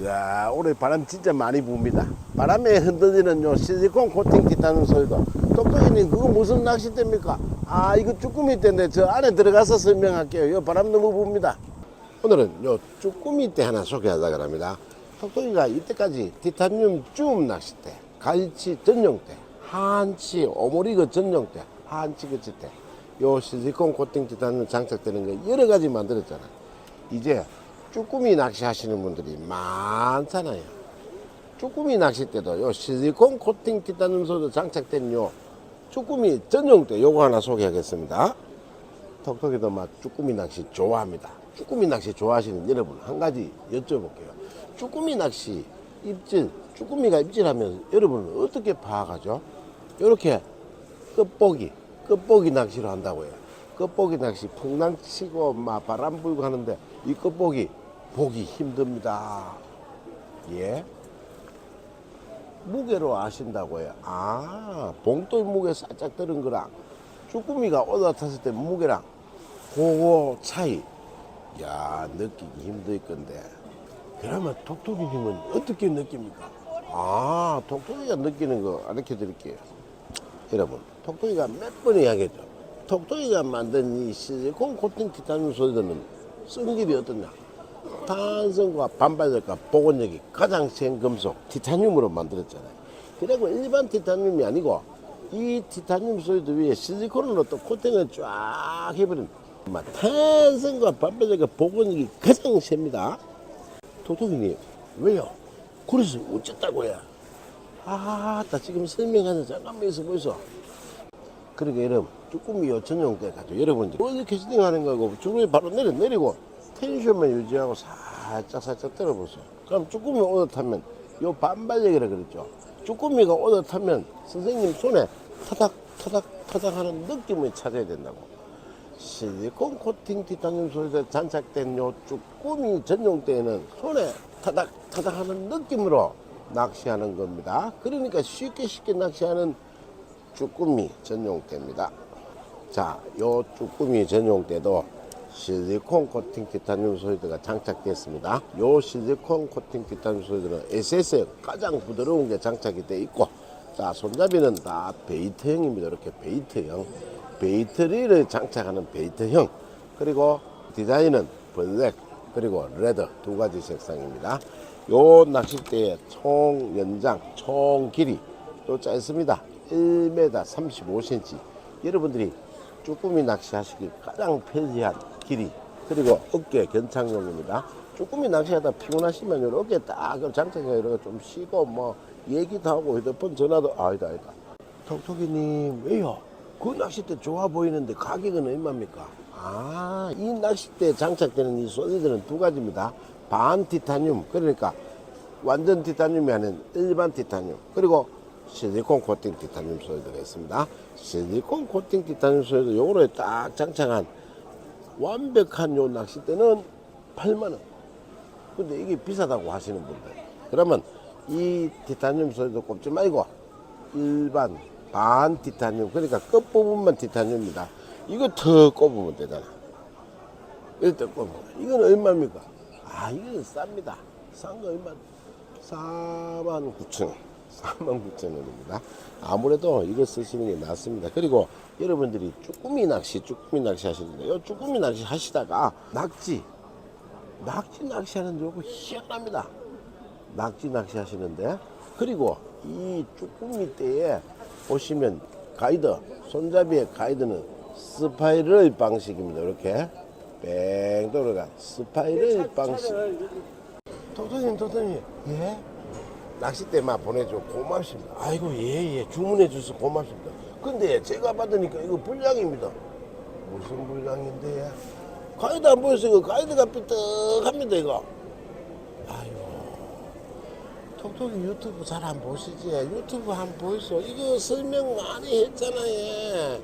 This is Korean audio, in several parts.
이야, 올해 바람 진짜 많이 붑니다. 바람에 흔들리는 요 실리콘 코팅 티타늄 소리도. 똑똑이님, 그거 무슨 낚싯대입니까? 아, 이거 쭈꾸미 떼인데 저 안에 들어가서 설명할게요. 요 바람 너무 붑니다. 오늘은 요 쭈꾸미 대 하나 소개하려고 합니다. 똑똑이가 이때까지 티타늄 쭈움 낚싯대, 갈치 전용대, 한치 오모리그 전용대, 한치 그치대, 요 실리콘 코팅 티타늄 장착되는 거 여러 가지 만들었잖아. 이제 쭈꾸미 낚시 하시는 분들이 많잖아요. 쭈꾸미 낚시 때도 요 실리콘 코팅 티타늄 소도 장착된 요 쭈꾸미 전용대 요거 하나 소개하겠습니다. 톡톡이도 막 쭈꾸미 낚시 좋아합니다. 쭈꾸미 낚시 좋아하시는 여러분 한 가지 여쭤볼게요. 쭈꾸미 낚시 입질, 쭈꾸미가 입질하면 여러분은 어떻게 파악하죠? 이렇게 끝보기, 끝보기 낚시를 한다고요. 끝보기 낚시 풍랑 치고 막 바람 불고 하는데 이 끝보기 보기 힘듭니다. 예. 무게로 아신다고요. 아, 봉돌 무게 살짝 들은 거랑 쭈꾸미가 올라탔을 때 무게랑 그거 차이. 야, 느끼기 힘들 건데. 그러면 톡톡이 님은 어떻게 느낍니까? 아, 톡톡이가 느끼는 거 알려 드릴게요. 여러분, 톡톡이가 몇 번 이야기했죠. 톡톡이가 만든 이 실리콘 코팅 티타늄 소리들은 성질이 어떠냐? 탄성과 반발력과 복원력이 가장 센 금속 티타늄으로 만들었잖아요. 그리고 일반 티타늄이 아니고 이 티타늄 소리도 위에 실리콘으로 또 코팅을 쫙 해버린 막 탄성과 반발력과 복원력이 가장 셉니다. 톡톡이님 왜요? 그래서 어쨌다고요? 아따 지금 설명하는 잠깐만 있어 보이소. 그러니까 여러분 쭈꾸미 요 전용대 가지고 여러분들 어디 캐스팅 하는 거고 주로에 바로 내려 내리고 텐션만 유지하고 살짝 살짝 들어보세요. 그럼 쭈꾸미 오더 타면 요 반발력이라 그랬죠. 쭈꾸미가 오더 타면 선생님 손에 타닥 타닥 타닥 하는 느낌을 찾아야 된다고. 실리콘 코팅 티타늄 소리에 장착된 요 쭈꾸미 전용대에는 손에 타닥 타닥 하는 느낌으로 낚시하는 겁니다. 그러니까 쉽게 쉽게 낚시하는 쭈꾸미 전용대입니다. 자, 요 쭈꾸미 전용대도 실리콘 코팅 티타늄 소리드가 장착됐습니다. 요 실리콘 코팅 티타늄 소리드는 SS에 가장 부드러운 게 장착이 돼 있고, 자, 손잡이는 다 베이트형입니다. 이렇게 베이트형. 베이트리를 장착하는 베이트형. 그리고 디자인은 블랙, 그리고 레드 두 가지 색상입니다. 요 낚싯대의 총 연장, 총 길이 또 짧습니다. 1m 35cm. 여러분들이 쭈꾸미 낚시 하시기 가장 편리한 길이 그리고 어깨 견착용입니다. 쭈꾸미 낚시하다 피곤하시면 요 어깨 딱 장착해 이렇게 좀 쉬고 뭐 얘기도 하고 휴대폰 전화도 아니다 아니다. 톡톡이님 왜요? 그 낚싯대 좋아 보이는데 가격은 얼마입니까? 아, 이 낚싯대에 장착되는 이 소리들은 두 가지입니다. 반 티타늄, 그러니까 완전 티타늄이 아닌 일반 티타늄, 그리고 실리콘 코팅 티타늄 소리들가 있습니다. 실리콘 코팅 티타늄 소리도 요거에 딱 장착한 완벽한 요 낚싯대는 8만원. 근데 이게 비싸다고 하시는 분들. 그러면 이 티타늄 소리도 꼽지 말고 일반 반 티타늄 그러니까 끝부분만 티타늄입니다. 이거 더 꼽으면 되잖아. 일단 꼽으면. 이건 얼마입니까? 아 이건 쌉니다. 싼 거 얼마? 4만 9천 원. 49,000원입니다. 아무래도 이걸 쓰시는 게 낫습니다. 그리고 여러분들이 쭈꾸미 낚시, 쭈꾸미 낚시 하시는데, 요 쭈꾸미 낚시 하시다가 낙지, 낙지 낚시 하는데 알고 희한합니다. 낙지 낚시 하시는데, 그리고 이 쭈꾸미 때에 보시면 가이드, 손잡이의 가이드는 스파이럴 방식입니다. 이렇게 뺑 돌아가 스파이럴 방식. 도도님, 도도님, 예? 낚싯대만 보내줘 고맙습니다. 아이고 예예 주문해 주셔서 고맙습니다. 근데 제가 받으니까 이거 불량입니다. 무슨 불량인데? 가이드 안 보였어요. 이거 가이드가 삐딱합니다 이거. 아이고 톡톡이 유튜브 잘 안 보시지? 유튜브 한 보이소? 이거 설명 많이 했잖아요.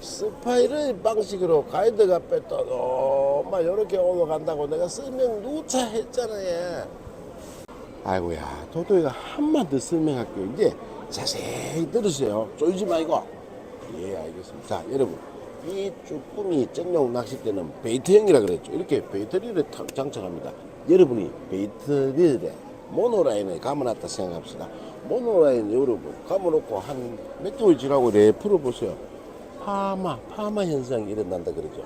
스파이럴 방식으로 가이드가 뺐다고 막 이렇게 올라간다고 내가 설명 누차 했잖아요. 아이고야 도도이가 한마디 더 설명할게요. 이제 자세히 들으세요. 쫄지 말고 예 알겠습니다. 자 여러분. 이 쭈꾸미 전용 낚싯대는 베이트형이라 그랬죠. 이렇게 탁 장착합니다. 여러분이 베이트리에 모노라인에 감아놨다 생각합시다. 모노라인 여러분 감아놓고 한 몇 개월 지나고 이래 풀어보세요. 파마, 파마 현상이 일어난다 그러죠.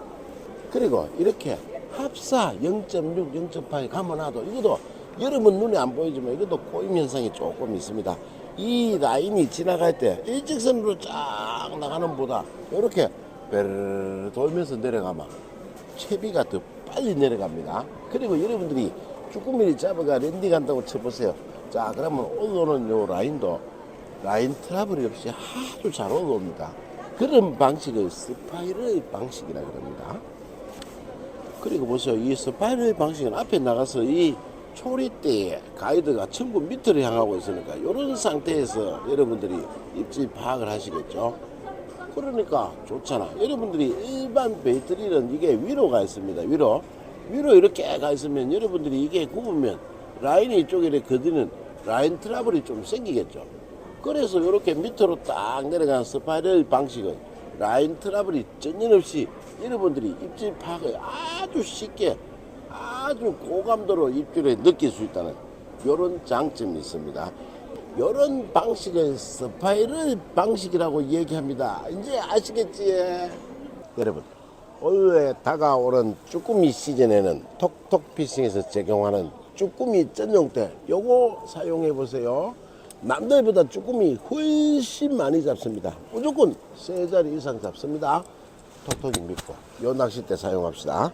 그리고 이렇게 합사 0.6, 0.8에 감아놔도 이것도 여러분 눈에 안 보이지만 이것도 꼬임 현상이 조금 있습니다. 이 라인이 지나갈 때 일직선으로 쫙 나가는 보다 이렇게 돌면서 내려가면 채비가 더 빨리 내려갑니다. 그리고 여러분들이 쭈꾸미를 잡아가 랜딩 한다고 쳐보세요. 자, 그러면 올라오는 요 라인도 라인 트러블이 없이 아주 잘 올라옵니다. 그런 방식을 스파이럴 방식이라 그럽니다. 그리고 보세요. 이 스파이럴 방식은 앞에 나가서 이 초리대에 가이드가 전부 밑으로 향하고 있으니까 이런 상태에서 여러분들이 입지 파악을 하시겠죠. 그러니까 좋잖아. 여러분들이 일반 베이트리는 이게 위로 가 있습니다. 위로. 위로 이렇게 가 있으면 여러분들이 이게 굽으면 라인이 이쪽에 거드는 라인 트러블이 좀 생기겠죠. 그래서 이렇게 밑으로 딱 내려가는 스파이럴 방식은 라인 트러블이 전혀 없이 여러분들이 입질 파악을 아주 쉽게 아주 고감도로 입질에 느낄 수 있다는 이런 장점이 있습니다. 이런 방식을 스파이럴 방식이라고 얘기합니다. 이제 아시겠지? 여러분, 올해 다가오는 쭈꾸미 시즌에는 톡톡 피싱에서 적용하는 쭈꾸미 전용대 요거 사용해 보세요. 남들보다 쭈꾸미 훨씬 많이 잡습니다. 무조건 세 자리 이상 잡습니다. 톡톡이 믿고 요 낚싯대 사용합시다.